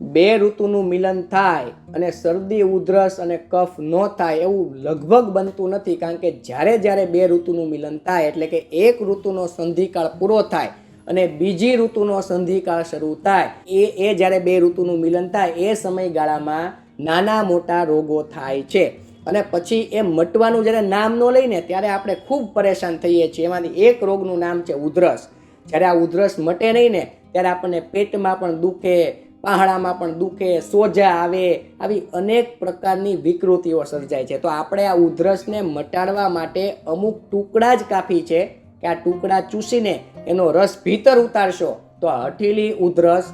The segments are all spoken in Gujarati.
બે ઋતુનું મિલન થાય અને શરદી, ઉધરસ અને કફ ન થાય એવું લગભગ બનતું નથી, કારણ કે જ્યારે જ્યારે બે ઋતુનું મિલન થાય એટલે કે એક ઋતુનો સંધિકાળ પૂરો થાય અને બીજી ઋતુનો સંધિકાળ શરૂ થાય. એ એ જ્યારે બે ઋતુનું મિલન થાય, એ સમયગાળામાં નાના મોટા રોગો થાય છે. અને પછી એ મટવાનું જ્યારે નામ ન લઈને ત્યારે આપણે ખૂબ પરેશાન થઈએ છીએ. એમાંથી એક રોગનું નામ છે ઉધરસ. જ્યારે આ ઉધરસ મટે નહીં ને, ત્યારે આપણને પેટમાં પણ દુખે પહાડામાં પણ દુખે, સોજા આવે, આવી અનેક પ્રકારની વિકૃતિઓ સર્જાય છે. તો આપણે આ ઉધરસને મટાડવા માટે અમુક ટુકડા જ કાફી છે કે આ ટુકડા ચૂસીને એનો રસ ભીતર ઉતારશો, તો આ હઠીલી ઉધરસ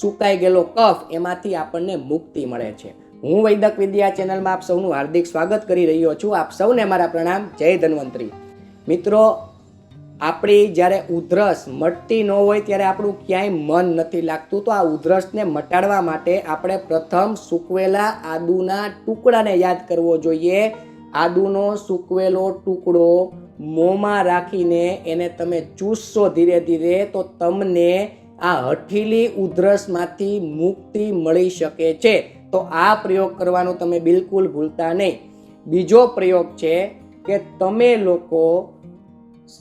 સુકાઈ ગયેલો કફ એમાંથી આપણને મુક્તિ મળે છે. હું વૈદક વિદ્યા ચેનલમાં આપ સૌનું હાર્દિક સ્વાગત કરી રહ્યો છું. આપ સૌને મારા પ્રણામ. જય ધન્વંતરી. મિત્રો આપણી જ્યારે ઉધરસ મટતી ન હોય ત્યારે આપણું ક્યાંય મન નથી લાગતું. તો આ ઉધરસને મટાડવા માટે આપણે પ્રથમ સૂકવેલા આદુના ટુકડાને યાદ કરવો જોઈએ. આદુનો સૂકવેલો ટુકડો મોંમાં રાખીને એને તમે ચૂસશો ધીરે ધીરે તો તમને આ હઠીલી ઉધરસમાંથી મુક્તિ મળી શકે છે. તો આ પ્રયોગ કરવાનો તમે બિલકુલ ભૂલતા નહીં. બીજો પ્રયોગ છે કે તમે લોકો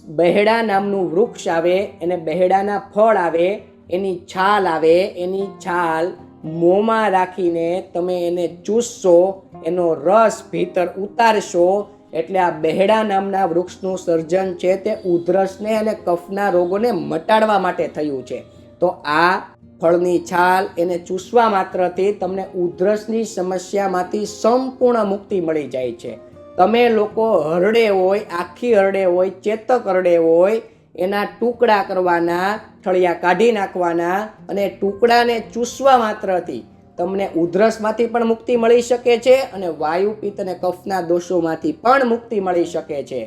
બહેડા નામનું વૃક્ષ આવે, એને બહેડાના ફળ આવે, એની છાલ આવે, એની છાલ મોંમાં રાખીને તમે એને ચૂસશો, એનો રસ ભીતર ઉતારશો, એટલે આ બહેડા નામના વૃક્ષનું સર્જન છે તે ઉધરસને અને કફના રોગોને મટાડવા માટે થયું છે. તો આ ફળની છાલ એને ચૂસવા માત્રથી તમને ઉધરસની સમસ્યામાંથી સંપૂર્ણ મુક્તિ મળી જાય છે. તમે લોકો હરડે હોય, આખી હરડે હોય, ચેતક હરડે હોય, એના ટુકડા કરવાના, ઠળિયા કાઢી નાખવાના અને ટુકડાને ચૂસવા માત્રથી તમને ઉધરસમાંથી પણ મુક્તિ મળી શકે છે અને વાયુ પિત્ત અને કફના દોષોમાંથી પણ મુક્તિ મળી શકે છે.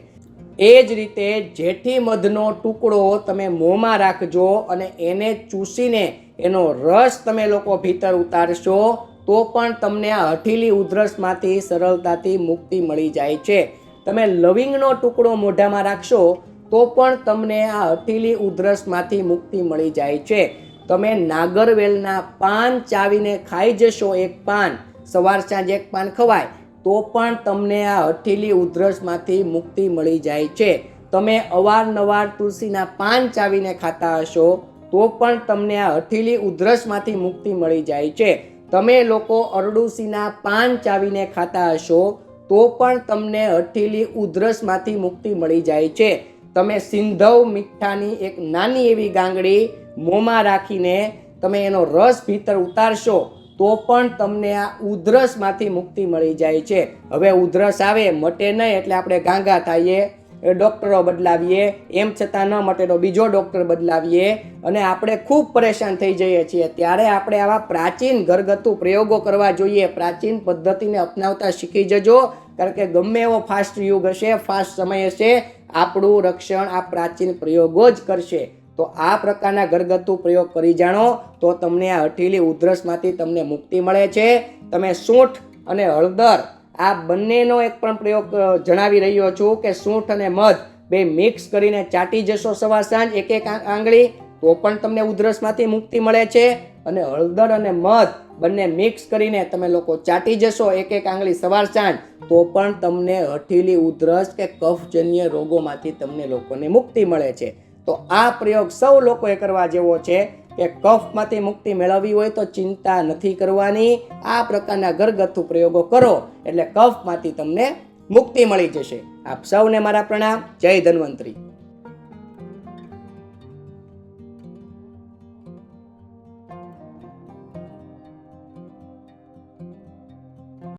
એ જ રીતે જેઠી મધનો ટુકડો તમે મોંમાં રાખજો અને એને ચૂસીને એનો રસ તમે લોકો ભીતર ઉતારશો તો પણ તમને આ હઠીલી ઉધરસમાંથી સરળતાથી મુક્તિ મળી જાય છે. તમે લવિંગનો ટુકડો મોઢામાં રાખશો, તો પણ તમને આ હઠીલી ઉધરસમાંથી મુક્તિ મળી જાય છે. તમે નાગરવેલના પાન ચાવીને ખાઈ જશો એક પાન, સવાર સાંજ એક પાન ખવાય, તો પણ તમને આ હઠીલી ઉધરસમાંથી મુક્તિ મળી જાય છે. તમે અવારનવાર તુલસીના પાન ચાવીને ખાતા હશો, તો પણ તમને આ હઠીલી ઉધરસમાંથી મુક્તિ મળી જાય છે. તમે લોકો અરડુસીના પાન ચાવીને ખાતા હશો, તો પણ તમને હઠીલી ઉધરસમાંથી મુક્તિ મળી જાય છે. તમે સિંધવ મીઠાની એક નાની એવી ગાંગડી મોંમાં રાખીને તમે એનો રસ ભીતર ઉતારશો, તો પણ તમને આ ઉધરસમાંથી મુક્તિ મળી જાય છે. હવે ઉધરસ આવે, મટે નહીં એટલે આપણે ગાંગા થઈએ ડૉક્ટરો બદલાવીએ. એમ છતાં ન મટે તો બીજો ડૉક્ટર બદલાવીએ. અને આપણે ખૂબ પરેશાન થઈ જઈએ છીએ. ત્યારે આપણે આવા પ્રાચીન ઘરગથ્થુ પ્રયોગો કરવા જોઈએ. પ્રાચીન પદ્ધતિને અપનાવતા શીખી જજો. કારણ કે ગમે એવો ફાસ્ટ યુગ હશે ફાસ્ટ સમય હશે, આપણું રક્ષણ આ પ્રાચીન પ્રયોગો જ કરશે. તો આ પ્રકારના ઘરગથ્થુ પ્રયોગ કરી જાણો તો તમને આ હઠીલી ઉધરસમાંથી તમને મુક્તિ મળે છે. તમે સૂંઠ અને હળદર આ બંનેનો એક પણ પ્રયોગ જણાવી રહ્યો છું કે સૂંઠ અને મધ બે મિક્સ કરીને ચાટી જશો સવાર સાંજ એક એક આંગળી, તો પણ તમને ઉધરસમાંથી મુક્તિ મળે છે. અને હળદર અને મધ બંને મિક્સ કરીને તમે લોકો ચાટી જશો એક એક આંગળી સવાર સાંજ, તો પણ તમને હઠીલી ઉધરસ કે કફજન્ય રોગોમાંથી તમને લોકોને મુક્તિ મળે છે. તો આ પ્રયોગ સૌ લોકોએ કરવા જેવો છે. કે કફમાંથી મુક્તિ મેળવવી હોય તો ચિંતા નથી કરવાની. આ પ્રકારના ઘરગથ્થુ પ્રયોગો કરો એટલે કફમાંથી તમને મુક્તિ મળી જશે. આપ સૌને મારા પ્રણામ. જય ધન્વંતરી.